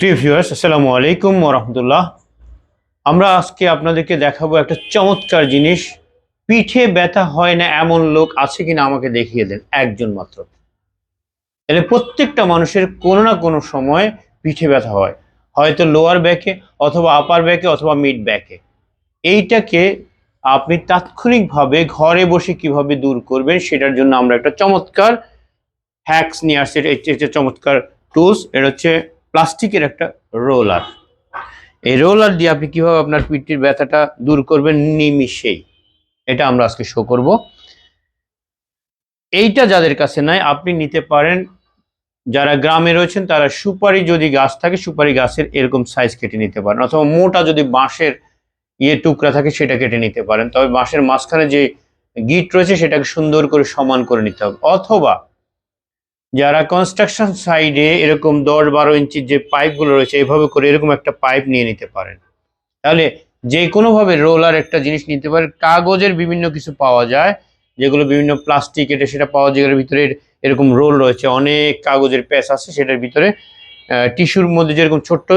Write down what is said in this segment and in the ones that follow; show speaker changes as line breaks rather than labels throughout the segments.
প্রিয় ভিউয়ার্স আসসালামু আলাইকুম রহমতুল্লাহ আমরা আজকে আপনাদেরকে দেখাবো একটা চমৎকার জিনিস। পিঠে ব্যথা হয় না এমন লোক আছে কিনা আমাকে দেখিয়ে দেন, একজন মাত্র। এলে প্রত্যেকটা মানুষের কোনো না কোনো সময় পিঠে ব্যথা হয়। হয়তো লোয়ার ব্যাকে অথবা আপার ব্যাকে অথবা মিড ব্যাকে এইটাকে আপনি তাৎক্ষণিকভাবে ঘরে বসে কীভাবে দূর করবেন, সেটার জন্য আমরা একটা চমৎকার হ্যাক্স নিয়ে আসছি। এটা চমৎকার টুলস এটা হচ্ছে প্লাস্টিকের একটা রোলার। এই রোলার দিয়ে আপনি কীভাবে আপনার পিঠটির ব্যথাটা দূর করবেন নিমিষেই এটা আমরা আজকে শো করব। এইটা যাদের কাছে নাই, আপনি নিতে পারেন। যারা গ্রামে রয়েছেন, তারা সুপারি যদি গাছ থাকে, সুপারি গাছের এরকম সাইজ কেটে নিতে পারেন। অথবা মোটা যদি বাঁশের ইয়ে টুকরা থাকে, সেটা কেটে নিতে পারেন। তবে বাঁশের মাঝখানে যে গিট রয়েছে, সেটাকে সুন্দর করে সমান করে নিতে হবে। অথবা যারা কনস্ট্রাকশন সাইডে এরকম দশ বারো ইঞ্চির যে পাইপগুলো রয়েছে, এভাবে করে এরকম একটা পাইপ নিয়ে নিতে পারেন। তাহলে যে কোনোভাবে রোলার একটা জিনিস নিতে পারেন কাগজের বিভিন্ন কিছু পাওয়া যায়, যেগুলো বিভিন্ন প্লাস্টিক এটা সেটা পাওয়া যায় ভিতরে এরকম রোল রয়েছে, অনেক কাগজের প্যাচ আছে সেটার ভিতরে টিস্যুর মধ্যে যেরকম ছোট্ট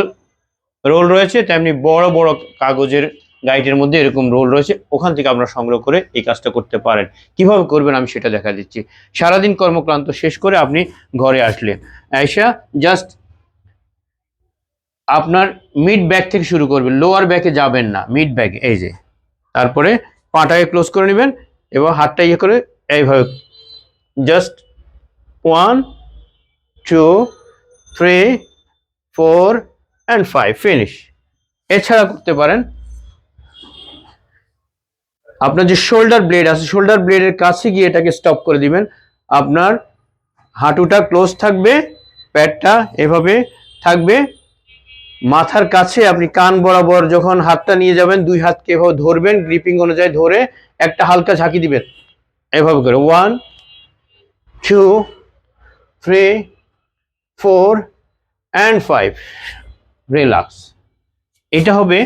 রোল রয়েছে, তেমনি বড় বড় কাগজের গাইডের মধ্যে এরকম রোল রয়েছে, ওখান থেকে আপনারা সংগ্রহ করে এই কাজটা করতে পারেন। কীভাবে করবেন আমি সেটা দেখা দিচ্ছি। সারাদিন কর্মক্লান্ত শেষ করে আপনি ঘরে আসলেন আইসা জাস্ট আপনার মিড ব্যাগ থেকে শুরু করবেন লোয়ার ব্যাগে যাবেন না মিড ব্যাগ এই যে। তারপরে পাটাকে ক্লোজ করে নেবেন এবং হাতটা ইয়ে করে এইভাবে just one two three four and five finish এছাড়া করতে পারেন আপনার যে শোল্ডার ব্লেড আছে শোল্ডার ব্লেডের কাছে গিয়ে এটাকে স্টপ করে দিবেন। আপনার হাঁটুটা ক্লোজ থাকবে, প্যাডটা এভাবে থাকবে। মাথার কাছে আপনি কান বরাবর যখন হাতটা নিয়ে যাবেন, দুই হাতকে এভাবে ধরবেন গ্রিপিং অনুযায়ী ধরে একটা হালকা ঝাঁকি দিবেন। এভাবে করে। One two three four and five relax এটা হবে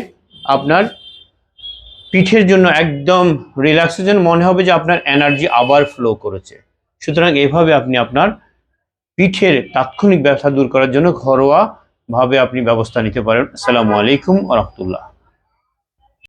আপনার পিঠের জন্য একদম রিল্যাক্সের জন্য মনে হবে যে আপনার এনার্জি আবার ফ্লো করেছে। সুতরাং এভাবে আপনি আপনার পিঠের তাৎক্ষণিক ব্যথা দূর করার জন্য ঘরোয়াভাবে আপনি ব্যবস্থা নিতে পারেন। আসসালামু আলাইকুম রহমতুল্লাহ।